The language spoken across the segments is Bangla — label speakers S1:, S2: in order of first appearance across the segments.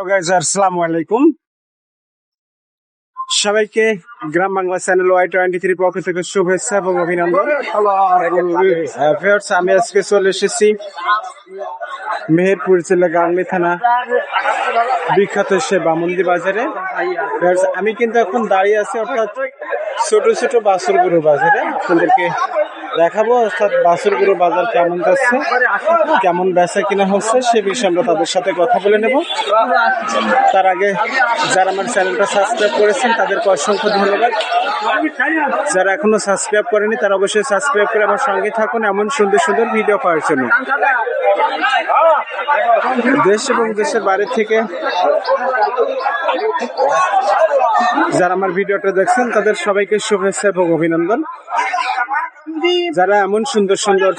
S1: আসসালামু আলাইকুম সবাইকে Gram Bangla channel Y twenty three পক্ষ থেকে শুভেচ্ছা এবং অভিনন্দন। Viewers, আমি আজকে চলে এসেছি মেহেরপুর জেলা গাংনি থানা বিখ্যাত সে বামন্দি বাজারে। আমি কিন্তু এখন দাঁড়িয়ে আছি অর্থাৎ ছোট ছোট বাসুরগুরু বাজারে। আপনাদেরকে দেখাবো, অর্থাৎ বাসুরগুরু বাজার কেমন যাচ্ছে, কেমন বেচা কিনা হচ্ছে, সে বিষয়ে আমরা তাদের সাথে কথা বলে নেব। তার আগে যারা আমার চ্যানেলটা সাবস্ক্রাইব করেছেন, তাদেরকে অসংখ্য ধন্যবাদ। যারা এখনও সাবস্ক্রাইব করেনি, তারা অবশ্যই সাবস্ক্রাইব করে আমার সঙ্গে থাকুন এমন সুন্দর সুন্দর ভিডিও পাওয়ার জন্য। দেশ এবং দেশের বাইরে থেকে যারা আমার ভিডিওটা দেখছেন, তাদের সবাইকে শুভেচ্ছা এবং অভিনন্দন। যারা এমন সুন্দর সুন্দর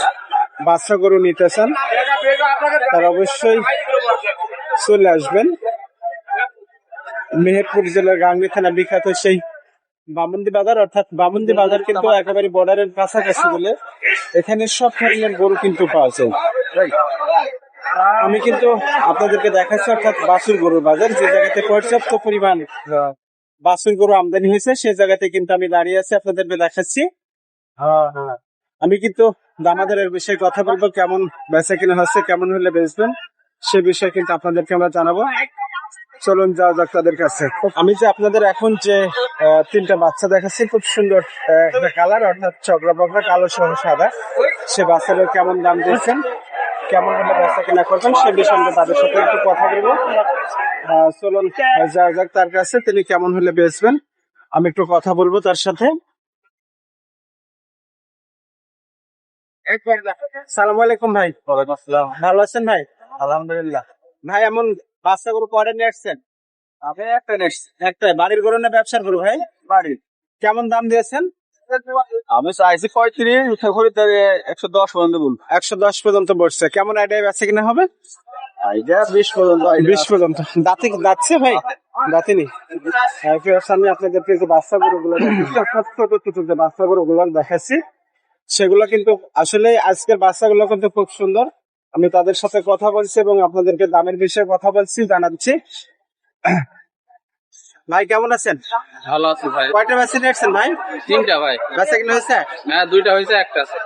S1: বাচ্চা গরু নিতে চান তারা অবশ্যই চলে আসবেন। মেহেরপুর জেলার গাংনি থানা বিখ্যাত সেই বামন্দি বাজার অর্থাৎ বামন্দি বাজার কিন্তু একেবারে বর্ডারের কাছাকাছি বলে এখানে সব ধরনের গরু কিন্তু পাওয়া যায়। আমি কিন্তু আপনাদেরকে দেখাচ্ছি অর্থাৎ বাসুর গরুর বাজার যে জায়গাতে পর্যাপ্ত পরিমাণ বাসুর গরু আমদানি হয়েছে সেই জায়গাতে কিন্তু আমি দাঁড়িয়ে আছি আপনাদেরকে দেখাচ্ছি। আমি কিন্তু দামাদারের বিষয়ে কথা বলব, কেমন বেচা কিনা হচ্ছে, কেমন হলে বেচবেন, সে বিষয়ে কিন্তু আপনাদেরকে আমরা জানাব। চলুন, যাওয়া যাক তাদের কাছে। আমি যে আপনাদের এখন যে তিনটা বাচ্চা দেখাচ্ছি, খুব সুন্দর একটা কালার, অর্থাৎ চকরা বকরা কালো সহ সাদা। সে বাচ্চাদের কেমন দাম দিয়েছেন, কেমন হলে বেচা কিনা করবেন, সে বিষয়ে তাদের সাথে একটু কথা বলব। চলুন, যাওয়া যাক তার কাছে, তিনি কেমন হলে বেচবেন, আমি একটু কথা বলব তার সাথে। সালাম আলাইকুম ভাই ভালো আছেন ভাই?
S2: আলহামদুলিল্লাহ।
S1: ভাই এমন বাচ্চা গরু কয়টা নিয়ে আসছেন?
S2: আপনি একটা নেক্সট
S1: একটা বাড়ির গরু না ব্যবসার গরু ভাই?
S2: বাড়ি
S1: কেমন দাম দিয়েছেন?
S2: আমি চাইছি পঁয়ত্রিশ উঠে একশো দশ পর্যন্ত বলব।
S1: একশো দশ পর্যন্ত বসছে। কেমন আইডিয়া বেচা কিনা হবে?
S2: আইডিয়া বিশ পর্যন্ত
S1: বিশ পর্যন্ত। দাঁতে দাঁতছে ভাই? দাঁতিনি হ্যাঁ, সামনে আপনাদেরকে বাচ্চা দেখাচ্ছি, অর্থাৎ ছোট ছোট বাচ্চা গরুগুলো দেখাচ্ছি সেগুলো কিন্তু আসলে আজকের বাচ্চাগুলো কিন্তু খুব সুন্দর। আমি তাদের সাথে কথা বলছি এবং আপনাদেরকে দামের বিষয়ে কথা বলছি জানাচ্ছি। ভাই কেমন আছেন?
S2: ভালো আছি ভাই।
S1: কয়টা ভ্যাকসিন নিয়েছেন ভাই?
S2: তিনটা ভাই।
S1: ভ্যাকসিন কিনা হয়েছে?
S2: হ্যাঁ দুইটা হয়েছে একটা আছে।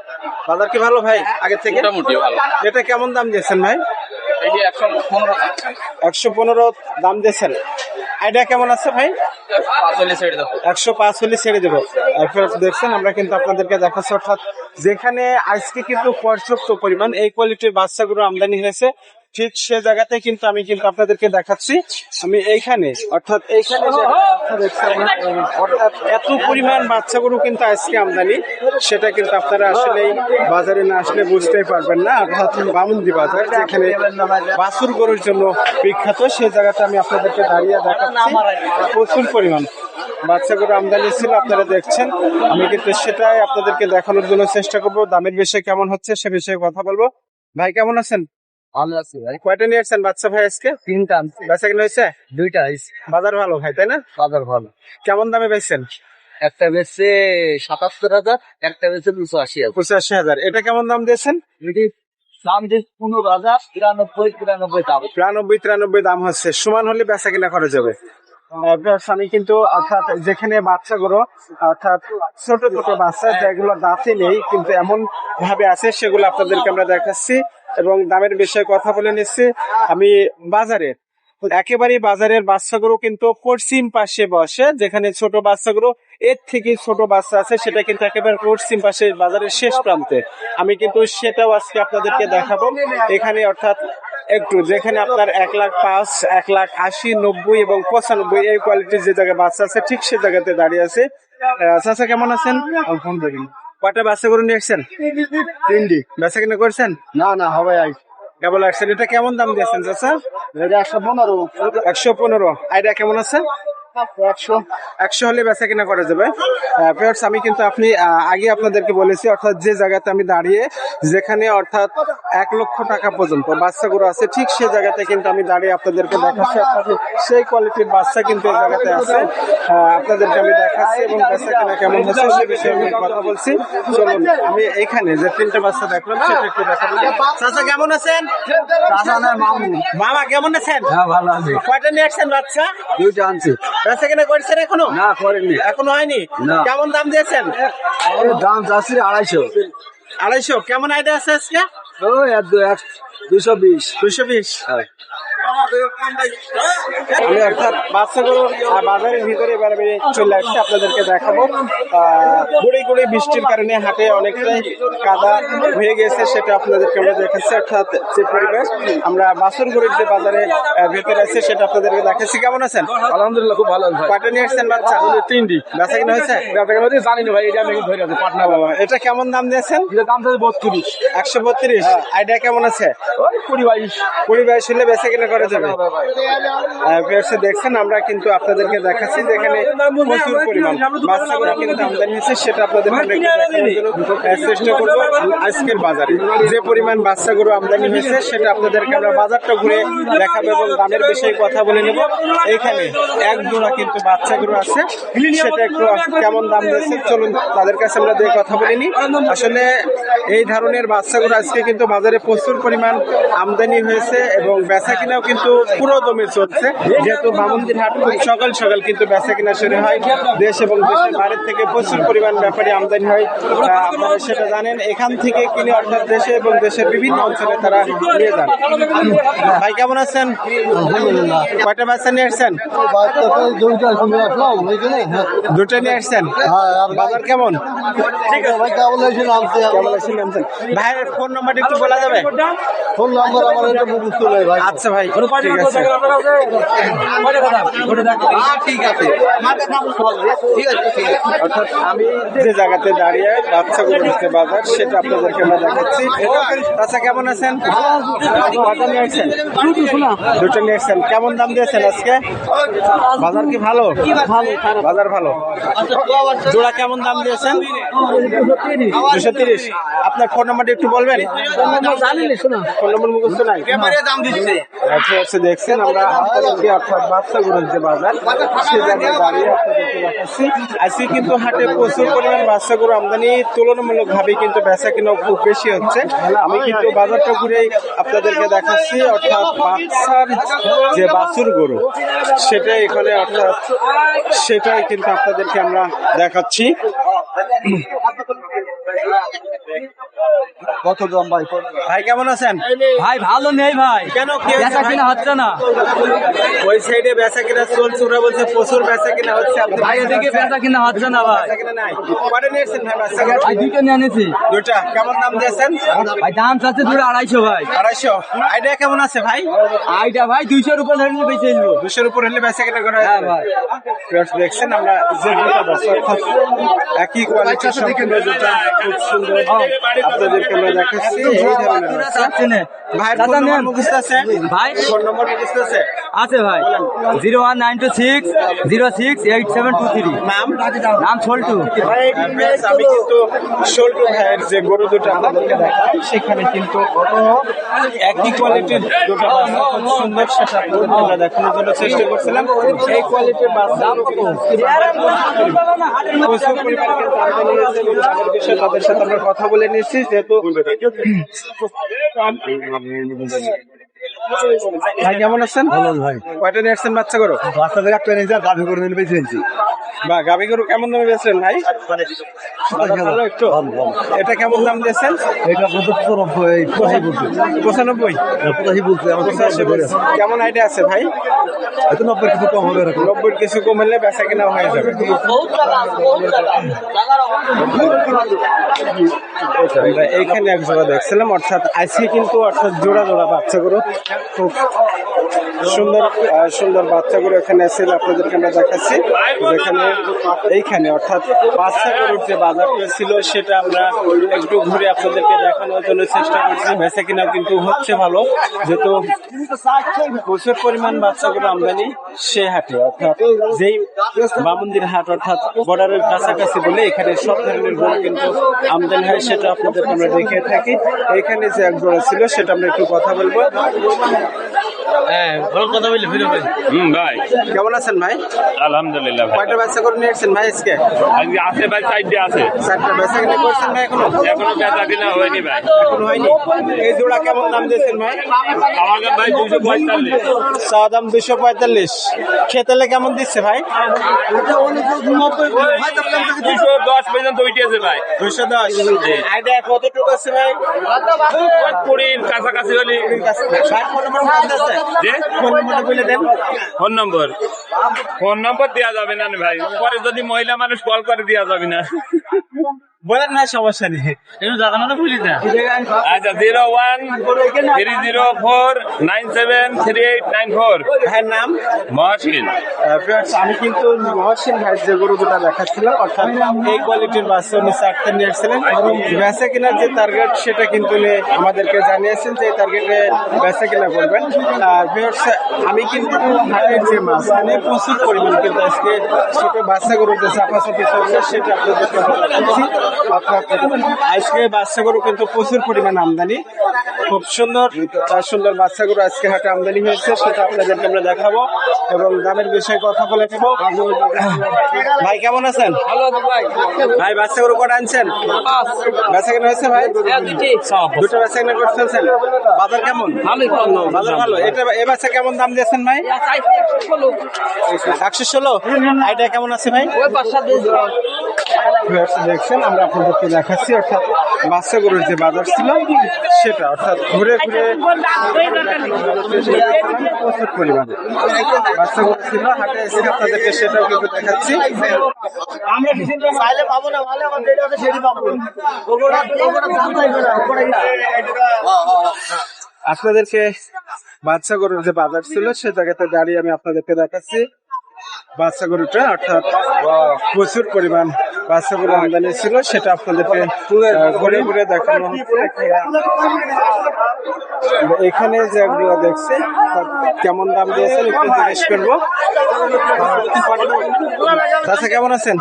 S1: বাজার কি ভালো ভাই? আগে থেকে?
S2: মোটামুটি ভালো।
S1: এটা কেমন দাম দিয়েছেন ভাই?
S2: একশো পনেরো।
S1: দাম দিয়েছেন। আইডিয়া কেমন আছে ভাই? একশো পাঁচ হলে ছেড়ে দেবো। দেখছেন আমরা কিন্তু আপনাদেরকে দেখাচ্ছি অর্থাৎ যেখানে আজকে কিন্তু পর্যাপ্ত পরিমাণ এই কোয়ালিটির বাচ্চাগুলো আমদানি হয়েছে। ঠিক সে জায়গাতে কিন্তু আমি কিন্তু আপনাদেরকে দেখাচ্ছি। আমি এইখানে, অর্থাৎ এইখানে বাচ্চা অর্থাৎ এত পরিমাণ বাচ্চা গরু কিন্তু আজকে আমদানি, সেটা কিন্তু আপনারা আসলে বাজারে না আসলে বুঝতেই পারবেন না। অর্থাৎ বামুন্দি বাজার, যেখানে বাছুর গরুর জন্য বিখ্যাত, সেই জায়গাতে আমি আপনাদেরকে দাঁড়িয়ে দেখাচ্ছি। প্রচুর পরিমাণ বাচ্চাগুলো আমদানি ছিল, আপনারা দেখছেন। আমি কিন্তু সেটাই আপনাদেরকে দেখানোর জন্য চেষ্টা করব। দামের বিষয়ে কেমন হচ্ছে সে বিষয়ে কথা বলব। ভাই, কেমন আছেন?
S2: ভালো আছি ভাই
S1: কয়টা নিয়ে আসছেন বাচ্চা ভাই আজকে?
S2: তিনটা আনছি।
S1: বেচা কিনা হয়েছে?
S2: দুইটা হয়েছে।
S1: বাজার ভালো ভাই তাই না?
S2: বাজার ভালো।
S1: কেমন দামে বেচছেন?
S2: একটা বেচছে সাতাত্তর হাজার একটা বেচছে দুশো আশি হাজার।
S1: পঁচাশি হাজার। এটা কেমন দাম দিয়েছেন?
S2: দাম যে পনেরো হাজার তিরানব্বই তিরানব্বই দাম।
S1: তিরানব্বই দাম হচ্ছে। সমান হলে বেচা কিনা করা যাবে আহ, viewers, আমি কিন্তু অর্থাৎ যেখানে বাচ্চাগুলো অর্থাৎ ছোট ছোট বাচ্চা যেগুলো দাঁতে নেই কিন্তু এমন ভাবে আছে সেগুলো আপনাদেরকে আমরা দেখাচ্ছি। এবং দামের বিষয়ে কথা বলে নিচ্ছি। আমি বাজারে। একেবারেই বাজারের বাচ্চাগুলো কিন্তু পশ্চিম পাশে বসে, যেখানে ছোট বাচ্চাগুলো এর থেকে ছোট বাচ্চা আছে, সেটা কিন্তু একেবারে পশ্চিম পাশে বাজারের শেষ প্রান্তে। আমি কিন্তু সেটাও আজকে আপনাদেরকে দেখাবো। এখানে অর্থাৎ একটু, যেখানে আপনার এক লাখ পাঁচ, এক লাখ আশি, নব্বই এবং পঁচানব্বই এই কোয়ালিটির যে জায়গায় বাচ্চা আছে, ঠিক সে জায়গাতে দাঁড়িয়ে আছে। চাচা কেমন আছেন? আলহামদুলিল্লাহ। কয়টা বাচ্চা গরু নিয়ে আসছেন? তিনটি। বেচা কিনা করছেন?
S2: না না হবে আই
S1: কেবল আসছেন এটা কেমন দাম দিয়েছেন চাচা?
S2: এটা একশো পনেরো।
S1: একশো পনেরো। আইডিয়া কেমন আছে? একশো একশো হলে বেচা কিনা করা যাবে। পেয়ার্স আমি কিন্তু আপনি আগে আপনাদেরকে বলেছি অর্থাৎ যে জায়গাতে আমি দাঁড়িয়ে যেখানে অর্থাৎ এক লক্ষ টাকা পর্যন্ত বাচ্চাগুলো আছে ঠিক সেই জায়গাতে কিন্তু আমি দাঁড়িয়ে আপনাদেরকে দেখাচ্ছি। সেই কোয়ালিটির বাচ্চা কিন্তু এই জায়গাতে আছে। আপনাদেরকে আমি দেখাচ্ছি এবং বেচা কিনা কেমন হচ্ছে সে বিষয়ে আমি কথা বলছি। চলুন আমি এখানে যে তিনটে বাচ্চা দেখলাম সেটা একটু দেখাবো। চাচা কেমন আছেন? মামা কেমন আছেন?
S2: হ্যাঁ ভালো আছে।
S1: কয়টা নিয়ে আসছেন বাচ্চা?
S2: দুইটা আনছি।
S1: বেচা কেনা করছেন এখনও?
S2: না করেনি
S1: এখনও হয়নি?
S2: না।
S1: কেমন দাম দিয়েছেন?
S2: দাম যাচ্ছে আড়াইশো।
S1: আড়াইশো। কেমন আইডিয়া আছে আজকে?
S2: এক দুশো বিশ।
S1: দুশো বিশ।
S2: হ্যাঁ।
S1: আমি অর্থাৎ বাচ্চাগুলো বাজারের ভিতরে এবার আমি চলে আসছি আপনাদেরকে দেখাবো। গুড়ি গুড়ি বৃষ্টির কারণে হাটে অনেকটাই কাদা হয়ে গেছে সেটা আপনাদেরকে আমরা দেখাচ্ছি। অর্থাৎ যে পরিবেশ আমরা বাসন গুড়ির যে বাজারে ভেতরে আছে সেটা আপনাদেরকে দেখাচ্ছি। কেমন আছেন?
S2: আলহামদুলিল্লাহ খুব ভালো
S1: কয়টা নিয়ে আসছেন বাচ্চা?
S2: তিনটি।
S1: বেচা কিনা হয়েছে
S2: জানি না ভাই এটা আমি ধরে আছে পাটনা বাবা
S1: এটা কেমন দাম দিয়েছেন?
S2: দাম চাচ্ছে বত্রিশ।
S1: একশো বত্রিশ। আইডিয়া কেমন আছে?
S2: ওই কুড়ি বাইশ।
S1: কুড়ি বাইশ হলে বেচা কিনা করা যাবে। ভিউয়ার্সে দেখছেন, আমরা কিন্তু আপনাদেরকে দেখাচ্ছি যেখানে প্রচুর পরিমাণ বাচ্চাগুলো কিন্তু আমদানি হয়েছে সেটা আপনাদের চেষ্টা করব। আজকের বাজারে, যে পরিমাণ বাচ্চাগুলো আমদানি হয়েছে, সেটা আপনাদেরকে আমরা বাজারটা ঘুরে দেখাবো এবং দামের বিষয়ে কথা বলে নেব। এইখানে এক জোড়া কিন্তু বাচ্চাগুলো আছে, সেটা একটু কেমন দাম দিয়েছে, চলুন তাদের কাছে আমরা দিয়ে কথা বলে নিই। আসলে এই ধরনের বাচ্চাগুলো আজকে কিন্তু বাজারে প্রচুর পরিমাণ আমদানি হয়েছে এবং বেচা কিনাও কিন্তু পুরো দমে চলছে যেহেতু বামন্দির হাট খুব সকাল সকাল কিন্তু বেচা কিনা শুরু হয়। দেশ এবং দেশের বাইরের থেকে প্রচুর পরিমাণ ব্যাপারী আমদানি হয়। আপনারা সেটা জানেন এখান থেকে কিনে অর্থাৎ দেশে এবং দেশের বিভিন্ন অঞ্চলে তারা নিয়ে যান। ভাই কেমন আছেন? কয়টা বাচ্চা নিয়ে আসছেন? দুটো নিয়ে আসছেন? বাজার কেমন? ভাইয়ের ফোন নাম্বারটা একটু বলা যাবে?
S3: ফোন নাম্বার আমার মুখস্থ ভাই।
S1: আচ্ছা ভাই। অর্থাৎ আমি যে জায়গাতে দাঁড়িয়ে বাচ্চাগুলো হচ্ছে বাজার সেটা আপনাদেরকে আমরা দেখাচ্ছি। আচ্ছা কেমন আছেন? নিয়ে আসছেন? দুটো নিয়ে আসছেন। কেমন দাম দিয়েছেন আজকে? বাজার কি ভালো? বাজার ভালো? জোড়া কেমন দাম দিয়েছেন? দুশো তিরিশ। আপনার ফোন নাম্বারটা একটু বলবেন? ফোন নম্বর মুখস্থ নাই।
S3: দাম দিচ্ছে
S1: আচ্ছা দেখছেন আমরা আপনাদেরকে অর্থাৎ বাচ্চাগুলোর যে বাজার আজকে কিন্তু হাটে প্রচুর পরিমাণ বাচ্চাগুলো আমদানি তুলনামূলক ভাবে কিন্তু বেচা কিনা খুব বেশি হচ্ছে। আমি কিন্তু বাজারটা ঘুরে আপনাদেরকে দেখাচ্ছি, অর্থাৎ বাচ্চার যে বাছুর গরু, সেটা এখানে, অর্থাৎ সেটাই কিন্তু আপনাদেরকে আমরা দেখাচ্ছি।
S3: কত দাম ভাই?
S1: ভাই কেমন আছেন?
S4: ভাই ভালো নেই ভাই।
S1: কেন
S4: বেচা কিনা হচ্ছে না।
S1: ওই সাইডে বেচা কিনা চলছে ওরা বলছে প্রচুর বেচা কিনা হচ্ছে।
S4: ভাই এদিকে বেচা কিনা হচ্ছে না ভাই।
S1: কটা নিয়েছেন ভাই বাচ্চা
S4: ভাই দুটো নিয়ে নিয়েছি
S1: দুটা কেমন দাম দিয়েছেন?
S4: ভাই দাম চাচ্ছে দুটো আড়াইশো ভাই।
S1: আড়াইশো। আইডিয়া কেমন আছে ভাই?
S4: আইটা ভাই দুইশোর উপর নিয়ে বেঁচে নিবো।
S1: দুশোর উপর হলে বেচা কিনা করা
S4: হ্যাঁ ভাই।
S1: দেখছেন আমরা যে দুটো বাচ্চা অর্থাৎ একই কোয়ালিটির সম্পূর্ণ খুব সুন্দর। আপনাদেরকে আমরা দেখাচ্ছি এই ধরনের ভাই ফোন নম্বর
S4: রেজিস্টার
S1: মুখস্থ আছে?
S4: ভাই।
S1: ফোন নম্বর মুখস্থ আছে?
S4: আছে ভাই। Zero one nine two six zero six eight seven two three.
S1: নাম?
S4: নাম
S1: Friends, আমি কিন্তু শোল্টু ভাইয়ের যে গরু দুটো আপনাদেরকে দেখাই সেখানে কিন্তু একই কোয়ালিটির দুটো বাচ্চা খুব সুন্দর সেটা দেখানোর জন্য চেষ্টা করছিলাম। এই কোয়ালিটির বাচ্চা প্রচুর পরিমাণে বিষয়ে তাদের সাথে আমরা কথা বলে নিয়েছি যেহেতু ভাই কেমন আছেন?
S3: ভালো ভাই।
S1: কয়টা নিয়ে আসছেন বাচ্চা গরু?
S3: বাচ্চাদের একটা নিয়ে যা গাভি করে নিয়ে বেঁচে
S1: বা গাভী গরু কেমন দামে বেচলেন ভাই? ভালো একটু। এটা কেমন দাম দিয়েছেন?
S3: এটা বলছে।
S1: পঁচানব্বই?
S3: পঁচাশি বলছে
S1: বলছে। কেমন আইডিয়া আছে ভাই?
S3: এত নব্বই কিছু কম হবে
S1: নব্বই কিছু কম হলে বেচা কেনা হয়ে যাবে। এইখানে এক জোড়া দেখছিলাম অর্থাৎ আজকে কিন্তু অর্থাৎ জোড়া জোড়া বাচ্চাগুলো খুব সুন্দর সুন্দর বাচ্চাগুলো এখানে ছিল আপনাদেরকে আমরা দেখাচ্ছি। যেখানে, এইখানে, অর্থাৎ বাচ্চা গরুর যে বাজার বাজারটা ছিল, সেটা আমরা একটু ঘুরে আপনাদেরকে দেখানোর জন্য চেষ্টা করছি। বেচা কিনা কিন্তু হচ্ছে ভালো, যেহেতু প্রচুর পরিমাণ বাচ্চাগুলো আমদানি সে হাটে, অর্থাৎ যেই বামন্দির হাট, অর্থাৎ বর্ডারের কাছাকাছি বলে এখানে সব ধরনের গরু কিন্তু আমদানি হয়, সেটা আপনাদের আমরা দেখে থাকি। এখানে যে এক জোড়া ছিল, সেটা আমরা একটু কথা বলব। Thank you.
S5: হুম ভাই।
S1: কেমন আছেন ভাই?
S5: আলহামদুলিল্লাহ ভাই।
S1: কয়টা বাচ্চা করে নিয়ে এসেছেন ভাই আজকে?
S5: আজকে আছে ভাই সাইডে আছে।
S1: চারটা বেচা কিনা করছেন ভাই এখনও?
S5: এখনও বেচা কিনা হয়নি ভাই।
S1: এখন হয়নি? এই জোড়া কেমন দাম দিয়েছেন ভাই?
S5: আমাকে ভাই দুশো পঁয়তাল্লিশ।
S1: চা দাম দুশো পঁয়তাল্লিশ। খেতেলে কেমন দিচ্ছে ভাই?
S5: দুশো দশ পর্যন্ত উঠেছে ভাই।
S1: দুশো। দশ আইডিয়া কতটুকু আছে ভাই?
S5: কুড়ির কাছাকাছি হলে
S1: আছে?
S5: যে
S1: ফোন
S5: নম্বর। ফোন নম্বর দেওয়া যাবে না ভাই। পরে যদি মহিলা মানুষ কল করে দেওয়া যাবে না।
S1: বলেন ভাই সমস্যা নেই।
S5: আচ্ছা zero one three zero four nine seven three eight nine four
S1: ভাইয়ের নাম?
S5: মহাশিন।
S1: আমি কিন্তু মহসিন ভাই যে গরু দুটা দেখাচ্ছিলাম অর্থাৎ এই কোয়ালিটির বাচ্চা উনি চারটে নিয়ে এসেছিলেন বেচা কেনার যে টার্গেট সেটা কিন্তু উনি আমাদেরকে জানিয়েছেন যে টার্গেটে বেচা কেনা করবেন। আর আমি কিন্তু হাটের যে মাছ মানে প্রচুর পরিমাণ কিন্তু আজকে ছোট বাচ্চা গরু যে চাপাচাপি চলছে সেটা আপনাদেরকে অর্থাৎ আজকে বাচ্চা গরু কিন্তু প্রচুর পরিমাণ আমদানি। খুব সুন্দর সুন্দর বাচ্চা গরু আজকে হাটে আমদানি হয়েছে সেটা আপনাদেরকে আমরা দেখাবো এবং দামের বিষয়ে কথা বলে নেব। ভাই কেমন আছেন? ভাই বাচ্চা গরু কটা আনছেন? বেচা কেনা হয়েছে ভাই? দুটো বেচা কেনা করতেছেন বাজার কেমন? বাজার ভালো। এটা এ বাচ্চা কেমন দাম দিয়েছেন ভাই? একশো ষোলো। এটা কেমন আছে ভাই? দেখছেন, আমরা আপনাদেরকে দেখাচ্ছি, অর্থাৎ বাচ্চা গরুর যে বাজার ছিল, সেটা, অর্থাৎ ঘুরে ঘুরে প্রচুর পরিমাণে বাচ্চা গরু ছিল, হাটে এসে আপনাদেরকে সেটাও কিন্তু দেখাচ্ছি। আপনাদেরকে বাচ্চা গরুর যে বাজার ছিল সে জায়গাতে দাঁড়িয়ে আমি আপনাদেরকে দেখাচ্ছি। বাচ্চা গরুটা অর্থাৎ প্রচুর পরিমাণ বাচ্চা গরু আমদানি ছিল সেটা আপনাদেরকে ঘুরে ঘুরে দেখানো এখানে যেগুলো দেখছি তার কেমন দাম দিয়েছেন একটু জিজ্ঞেস করব। চাচা কেমন আছেন?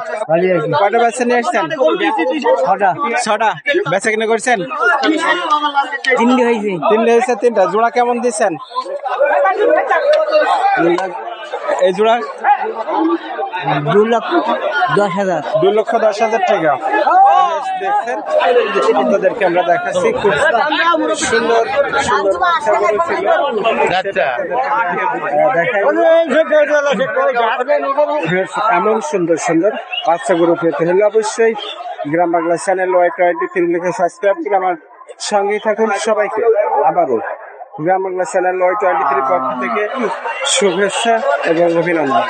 S1: কয়টা বেচা নিয়ে এসছেন ছটা। ছটা। বেচা কিনে করছেন?
S4: তিনটে হয়েছে।
S1: তিনটে হয়েছে তিনটা। জোড়া কেমন দিচ্ছেন? এই জোড়া?
S4: দু লক্ষ দশ হাজার।
S1: দুই লক্ষ দশ হাজার টাকা। দেখছেন আপনাদেরকে আমরা দেখাচ্ছি খুব সুন্দর সুন্দর
S5: আচ্ছা।
S1: এমন সুন্দর সুন্দর বাচ্চা গরু পেতে হলে অবশ্যই Gram Bangla channel Y twenty three লিখে সাবস্ক্রাইব করে আমার সঙ্গেই থাকুন। সবাইকে আবারও Gram Bangla channel Y twenty three পক্ষ থেকে শুভেচ্ছা এবং অভিনন্দন